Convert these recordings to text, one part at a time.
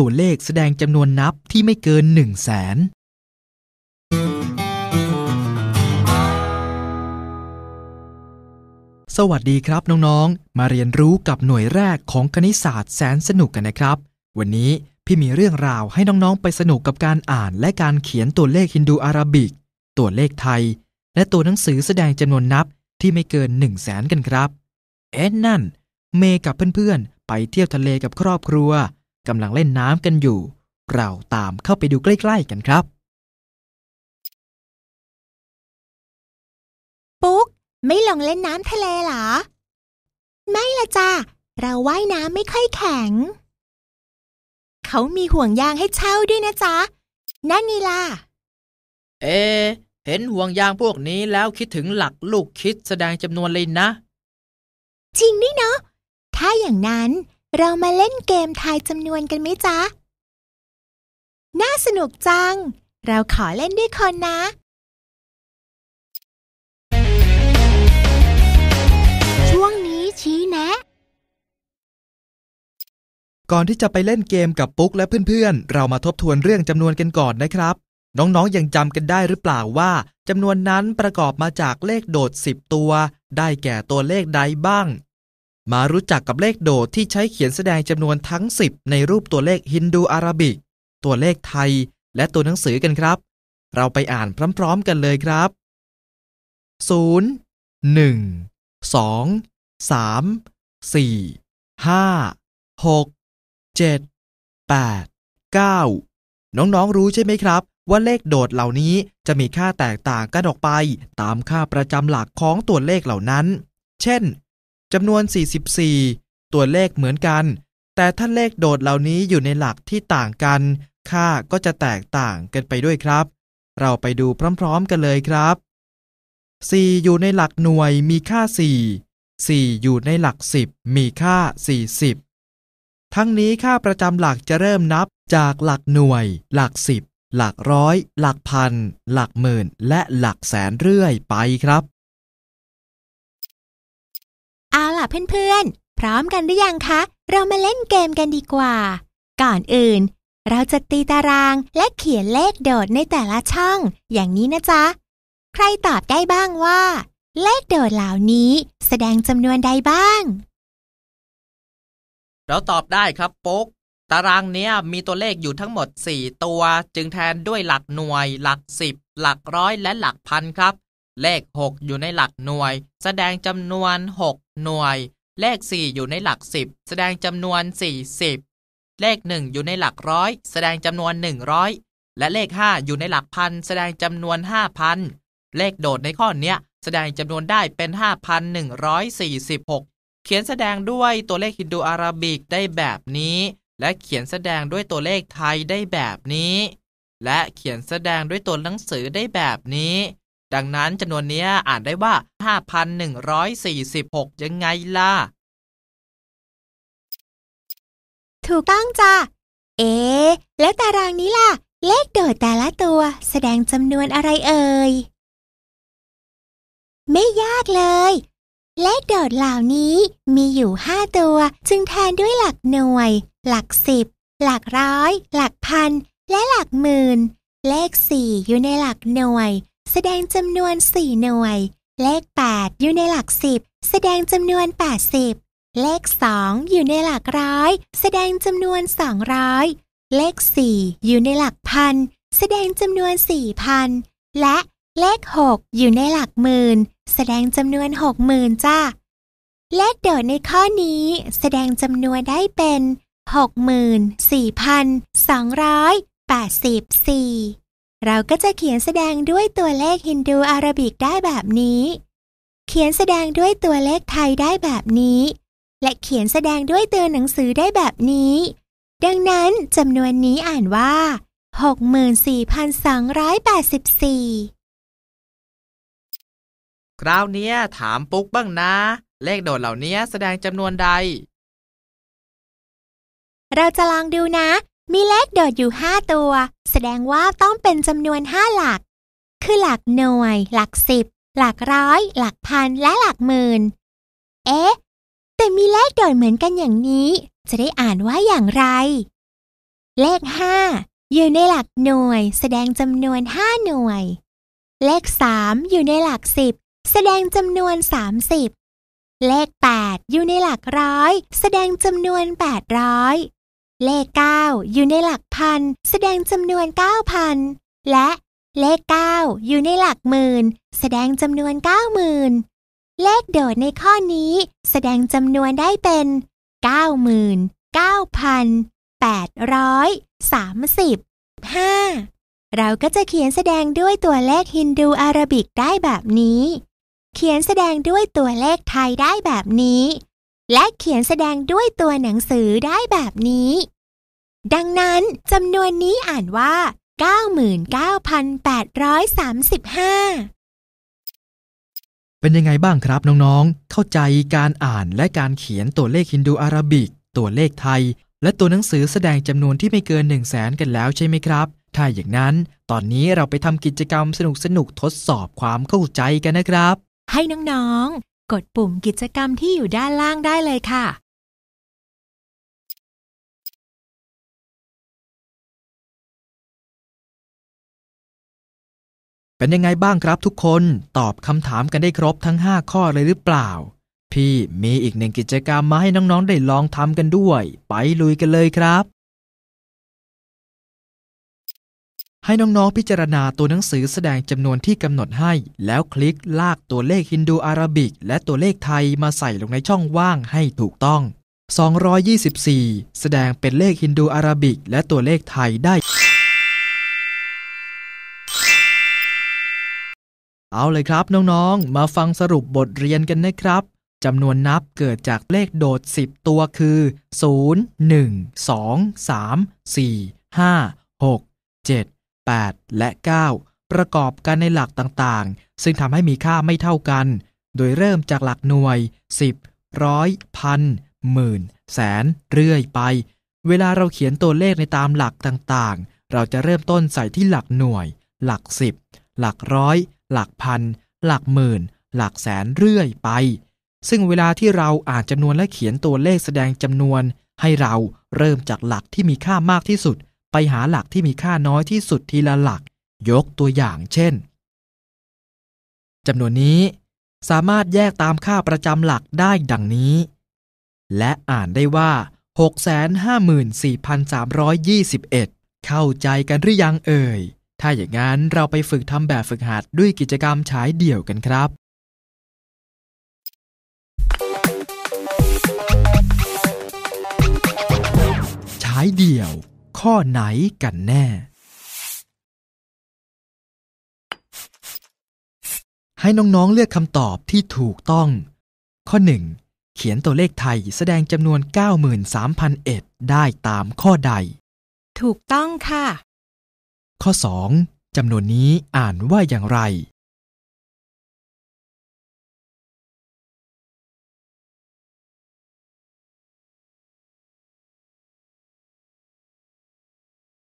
ตัวเลขแสดงจำนวนนับที่ไม่เกินหนึ่งแสนสวัสดีครับน้องๆ มาเรียนรู้กับหน่วยแรกของคณิตศาสตร์แสนสนุกกันนะครับ วันนี้พี่มีเรื่องราวให้น้องๆ ไปสนุกกับการอ่านและการเขียนตัวเลขฮินดูอาราบิก ตัวเลขไทย และตัวหนังสือแสดงจำนวนนับที่ไม่เกิน1 0 0 0 0แสนกันครับ เอ๊ะนั่น เมกับเพื่อนๆ ไปเที่ยวทะเลกับครอบครัว กำลังเล่นน้ำกันอยู่ เราตามเข้าไปดูใกล้ๆกันครับ ปุ๊ก ไม่ลงเล่นน้ำทะเลเหรอ ไม่ละจ้าเราว่ายน้ำไม่ค่อยแข็ง เขามีห่วงยางให้เช่าด้วยนะจ๊ะ นั่นนี่ล่ะ เอ เห็นห่วงยางพวกนี้แล้วคิดถึงหลักลูกคิดแสดงจำนวนเลยนะ จริงด้วยเนาะ ถ้าอย่างนั้น เรามาเล่นเกมทายจำนวนกันไหมจ๊ะ น่าสนุกจัง เราขอเล่นด้วยคนนะ ช่วงนี้ชี้แนะ ก่อนที่จะไปเล่นเกมกับปุ๊กและเพื่อนๆ เรามาทบทวนเรื่องจำนวนกันก่อนนะครับ น้องๆยังจำกันได้หรือเปล่าว่าจำนวนนั้นประกอบมาจากเลขโดด 10 ตัว ได้แก่ตัวเลขใดบ้าง มารู้จักกับเลขโดดที่ใช้เขียนแสดงจำนวนทั้ง 10 ในรูปตัวเลขฮินดูอาราบิก ตัวเลขไทย และตัวหนังสือกันครับ เราไปอ่านพร้อมๆกันเลยครับ 0 1 2 3 4 5 6 7 8 9 น้องๆรู้ใช่ไหมครับ ว่าเลขโดดเหล่านี้จะมีค่าแตกต่างกันออกไป ตามค่าประจำหลักของตัวเลขเหล่านั้น เช่น จำนวน 44 ตัวเลขเหมือนกัน แต่ถ้าเลขโดดเหล่านี้อยู่ในหลักที่ต่างกัน ค่าก็จะแตกต่างกันไปด้วยครับ เราไปดูพร้อมๆกันเลยครับ 4 อยู่ในหลักหน่วยมีค่า 4 4 อยู่ในหลัก 10 มีค่า 40 ทั้งนี้ค่าประจำหลักจะเริ่มนับจากหลักหน่วย หลัก 10 หลักร้อย หลักพัน หลักหมื่น และหลักแสนเรื่อยไปครับ เอาล่ะเพื่อนๆ พร้อมกันหรือยังคะ เรามาเล่นเกมกันดีกว่า ก่อนอื่น เราจะตีตารางและเขียนเลขโดดในแต่ละช่อง อย่างนี้นะจ๊ะ ใครตอบได้บ้างว่า เลขโดดเหล่านี้แสดงจำนวนใดบ้าง เราตอบได้ครับปุ๊กตารางเนี้ยมีตัวเลขอยู่ทั้งหมด 4 ตัว จึงแทนด้วยหลักหน่วย หลัก10หลักร้อยและหลักพันครับ เลข 6 อยู่ในหลักหน่วย แสดงจำนวน 6 หน่วย เลข 4 อยู่ในหลัก 10 แสดงจำนวน 40 เลข 1 อยู่ในหลักร้อยแสดงจำนวน 100 และเลข 5 อยู่ในหลักพันแสดงจำนวน 5,000 เลขโดดในข้อนี้แสดงจำนวนได้เป็น 5,146 เขียนแสดงด้วยตัวเลขฮินดูอาราบิกได้แบบนี้ และเขียนแสดงด้วยตัวเลขไทยได้แบบนี้ และเขียนแสดงด้วยตัวหนังสือได้แบบนี้ ดังนั้นจำนวนนี้อ่านได้ว่า 5,146 ยังไงล่ะ ถูกต้องจ้ะ เอ๊ะแล้วตารางนี้ล่ะ เลขโดดแต่ละตัวแสดงจำนวนอะไรเอ่ย ไม่ยากเลย เลขโดดเหล่านี้มีอยู่ห้าตัว จึงแทนด้วยหลักหน่วย หลักสิบ หลักร้อย หลักพัน และหลักหมื่น เลขสี่อยู่ในหลักหน่วย แสดงจำนวน 4 หน่วย เลข 8 อยู่ในหลัก 10 แสดงจำนวน 80 เลข 2 อยู่ในหลักร้อย แสดงจำนวน 200 เลข 4 อยู่ในหลักพัน แสดงจำนวน 4,000 และเลข 6 อยู่ในหลักหมื่น แสดงจำนวน 60,000 จ้า เลขโดดในข้อนี้ แสดงจำนวนได้เป็น 64,284 เราก็จะเขียนแสดงด้วยตัวเลขฮินดูอาราบิกได้แบบนี้ เขียนแสดงด้วยตัวเลขไทยได้แบบนี้ และเขียนแสดงด้วยตัวหนังสือได้แบบนี้ ดังนั้นจำนวนนี้อ่านว่า 64,284 คราวเนี้ยถามปุ๊กบ้างนะ เลขโดดเหล่านี้แสดงจำนวนใด เราจะลองดูนะ มีเลขโดดอยู่5ตัว แสดงว่าต้องเป็นจำนวน5หลัก คือหลักหน่วย หลักสิบ หลักร้อย หลักพัน และหลักหมื่น เอ๊ะ แต่มีเลขโดดเหมือนกันอย่างนี้ จะได้อ่านว่าอย่างไร เลขห้าอยู่ในหลักหน่วย แสดงจำนวนห้าหน่วย เลขสามอยู่ในหลักสิบ แสดงจำนวนสามสิบ เลขแปดอยู่ในหลักร้อย แสดงจำนวนแปดร้อย เลขเก้าอยู่ในหลักพัน แสดงจำนวนเก้าพันและเลขเก้าอยู่ในหลักหมื่น แสดงจำนวนเก้าหมื่นเลขโดดในข้อนี้ แสดงจำนวนได้เป็นเก้าหมื่นเรามสิบห้าเราก็จะเขียนแสดงด้วยตัวเลขฮินดูอาราบิกได้แบบนี้ เขียนแสดงด้วยตัวเลขไทยได้แบบนี้และเขียนแสดงด้วยตัวหนังสือได้แบบนี้ ดังนั้นจำนวนนี้อ่านว่า 99,835 เป็นยังไงบ้างครับน้องๆ เข้าใจการอ่านและการเขียนตัวเลขฮินดูอาราบิก ตัวเลขไทย และตัวหนังสือแสดงจำนวนที่ไม่เกิน 1 0 0 0 0แสนกันแล้วใช่ไหมครับ ถ้าอย่างนั้น ตอนนี้เราไปทำกิจกรรมสนุกๆทดสอบความเข้าใจกันนะครับ ให้น้องๆ กดปุ่มกิจกรรมที่อยู่ด้านล่างได้เลยค่ะ เป็นยังไงบ้างครับทุกคนตอบคำถามกันได้ครบทั้ง 5 ข้อเลยหรือเปล่า พี่มีอีกหนึ่งกิจกรรมมาให้น้องๆได้ลองทำกันด้วย ไปลุยกันเลยครับ ให้น้องๆพิจารณาตัวหนังสือแสดงจำนวนที่กำหนดให้ แล้วคลิกลากตัวเลขฮินดูอาราบิก และตัวเลขไทยมาใส่ลงในช่องว่างให้ถูกต้อง 224 แสดงเป็นเลขฮินดูอาราบิก และตัวเลขไทยได้ เอาเลยครับน้องๆ มาฟังสรุปบทเรียนกันนะครับจำนวนนับเกิดจากเลขโดด 10 ตัวคือ 0 1 2 3 4 5 6 7 8 และ 9 ประกอบกันในหลักต่างๆ ซึ่งทำให้มีค่าไม่เท่ากัน โดยเริ่มจากหลักหน่วย 10 ร้อยพันหมื่น แสน เรื่อยไป เวลาเราเขียนตัวเลขในตามหลักต่างๆ เราจะเริ่มต้นใส่ที่หลักหน่วย หลัก 10 หลักร้อย หลักพัน หลักหมื่น หลักแสนเรื่อยไป ซึ่งเวลาที่เราอ่านจำนวนและเขียนตัวเลขแสดงจำนวน ให้เราเริ่มจากหลักที่มีค่ามากที่สุด ไปหาหลักที่มีค่าน้อยที่สุดทีละหลัก ยกตัวอย่างเช่นจำนวนนี้สามารถแยกตามค่าประจำหลักได้ดังนี้ และอ่านได้ว่า 654,321 เข้าใจกันหรือยังเอ่ย ถ้าอย่างนั้นเราไปฝึกทำแบบฝึกหัดด้วยกิจกรรมฉายเดี่ยวกันครับ ฉายเดี่ยว ข้อไหนกันแน่ ให้น้องๆเลือกคำตอบที่ถูกต้อง ข้อ 1 เขียนตัวเลขไทยแสดงจำนวน 93,001ได้ตามข้อใด ถูกต้องค่ะ ข้อ 2จำนวนนี้อ่านว่าอย่างไร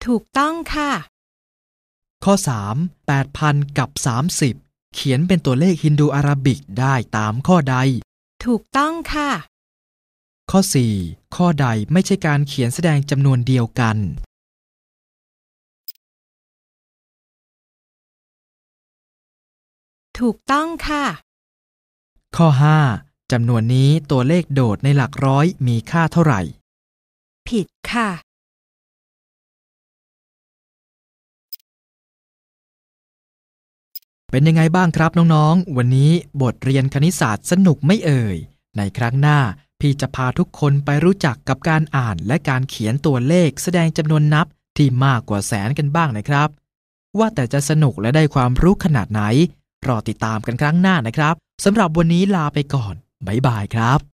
ถูกต้องค่ะ ข้อ 3 8,000 กับ 30 เขียนเป็นตัวเลขฮินดูอาราบิกได้ตามข้อใด ถูกต้องค่ะ ข้อ 4 ข้อใดไม่ใช่การเขียนแสดงจำนวนเดียวกัน ถูกต้องค่ะ ข้อ 5จำนวนนี้ตัวเลขโดดในหลักร้อยมีค่าเท่าไหร่ ผิดค่ะ เป็นยังไงบ้างครับน้องๆ วันนี้บทเรียนคณิตศาสตร์สนุกไม่เอ่ย ในครั้งหน้าพี่จะพาทุกคนไปรู้จักกับการอ่านและการเขียนตัวเลขแสดงจำนวนนับที่มากกว่าแสนกันบ้างนะครับ ว่าแต่จะสนุกและได้ความรู้ขนาดไหน รอติดตามกันครั้งหน้านะครับสำหรับวันนี้ลาไปก่อน บ๊ายบายครับ